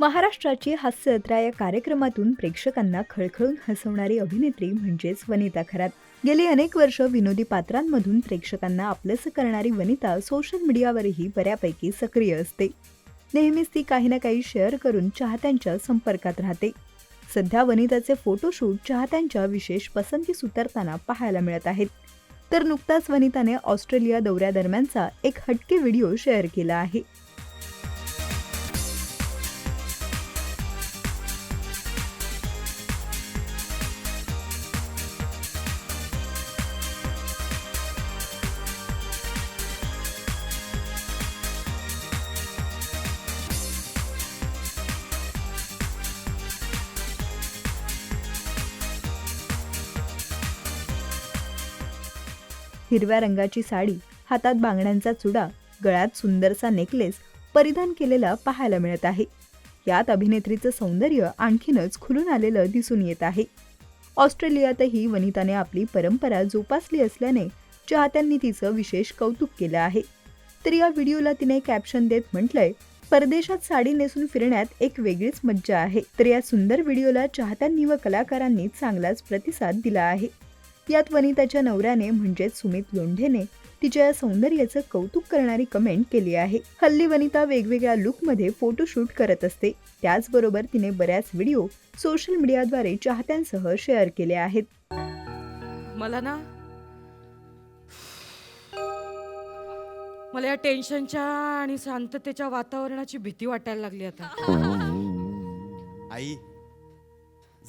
महाराष्ट्राची हास्यजत्रा या कार्यक्रमातून प्रेक्षकांना खळखळून हसवणारी अभिनेत्री म्हणजेच वनिता खरात. गेली अनेक वर्ष विनोदी पात्रांमधून प्रेक्षकांना आपलंसं करणारी वनिता सोशल मीडियावरही बऱ्यापैकी सक्रिय असते. नेहमीच ती काही ना काही शेअर करून चाहत्यांच्या संपर्कात राहते. सध्या वनिताचे फोटोशूट चाहत्यांच्या विशेष पसंतीस उतरताना पाहायला मिळत आहेत. तर नुकताच वनिताने ऑस्ट्रेलिया दौऱ्यादरम्यानचा एक हटके व्हिडिओ शेअर केला आहे. हिरव्या रंगाची साडी हातात बांगड्यांचा चुडा गळ्यात सुंदरसा नेकलेस परिधान केलेला पाहायला मिळत आहे. यात अभिनेत्रीचं सौंदर्य आणखीनच खुलून आलेलं दिसून येत आहे. ऑस्ट्रेलियातही वनिताने आपली परंपरा जोपासली असल्याने चाहत्यांनी तिचं विशेष कौतुक केलं आहे. तर या व्हिडिओला तिने कॅप्शन देत म्हटलंय परदेशात साडी नेसून फिरण्यात एक वेगळीच मज्जा आहे. तर या सुंदर व्हिडिओला चाहत्यांनी व कलाकारांनी चांगलाच प्रतिसाद दिला आहे. यात वनिताच्या नवऱ्याने म्हणजेच सुमित लोंढेने तिच्या या सौंदर्याचं कौतुक करणारी कमेंट केली आहे. हल्ली वनिता वेगवेगळ्या लुकमध्ये फोटोशूट करत असते. त्याचबरोबर तिने बऱ्याच व्हिडिओ सोशल मीडियाद्वारे चाहत्यांसह शेअर केले आहेत. मला ना मला या टेन्शनच्या आणि शांततेच्या वातावरणाची भीती वाटायला लागली आता. आई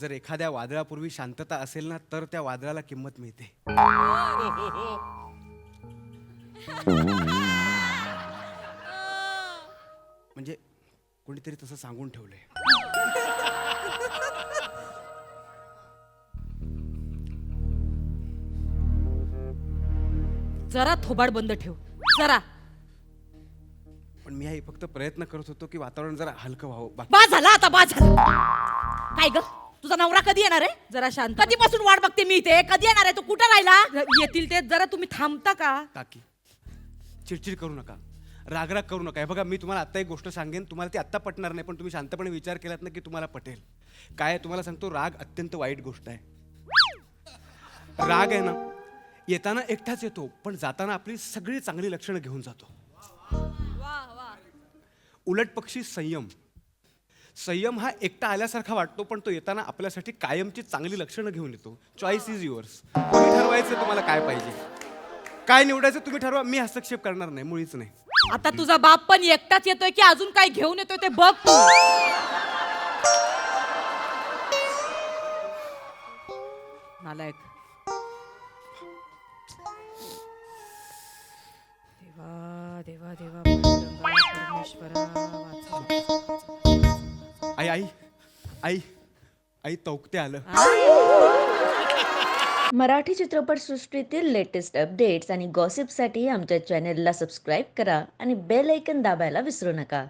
जर एखाद्या वादळापूर्वी शांतता असेल ना तर त्या वादळाला किंमत मिळते. म्हणजे कोणीतरी तसं सांगून ठेवलंय. जरा थोबाड बंद ठेव. जरा. पण मी आई फक्त प्रयत्न करत होतो की वातावरण जरा हलकं व्हावं. बाकी बा झाला आता बा झाला. काय ग? तुझा नवरा कधी येणार आहे? जरा शांत कधीपासून वाट बघते मी इथे? कधी येणार आहे? तू कुठं राहिला? येतील ते जरा तुम्ही थांबता का? काकी चिडचिड करू नका. रागराग करू नका. हे बघा मी तुम्हाला आत्ता एक गोष्ट सांगेन. तुम्हाला ती आत्ता पटणार नाही पण तुम्ही शांतपणे विचार केलात ना की तुम्हाला पटेल. काय आहे, तुम्हाला सांगतो राग अत्यंत वाईट गोष्ट आहे. राग आहे ना येताना एकटाच येतो पण जाताना आपली सगळी चांगली लक्षणं घेऊन जातो. उलट पक्षी संयम संयम हा एकटा आल्यासारखा वाटतो पण तो येताना आपल्यासाठी कायमची चांगली लक्षणं घेऊन येतो. चॉईस इज युअर्स तुम्ही ठरवायचं तुम्हाला काय पाहिजे. काय निवडायचं तुम्ही ठरवा. मी हस्तक्षेप करणार नाही मुळीच नाही. आता तुझा बाप पण एकटाच येतोय की अजून काय घेऊन येतोय ते बघ तू. नालायक. देवा देवा देवा परमेश्वरा आई आई आई आई तौकते आलं मराठी चित्रपटसृष्टीतील लेटेस्ट अपडेट्स आणि गॉसिपसाठी आमच्या चॅनेलला सबस्क्राईब करा आणि बेल ऐकन दाबायला विसरू नका.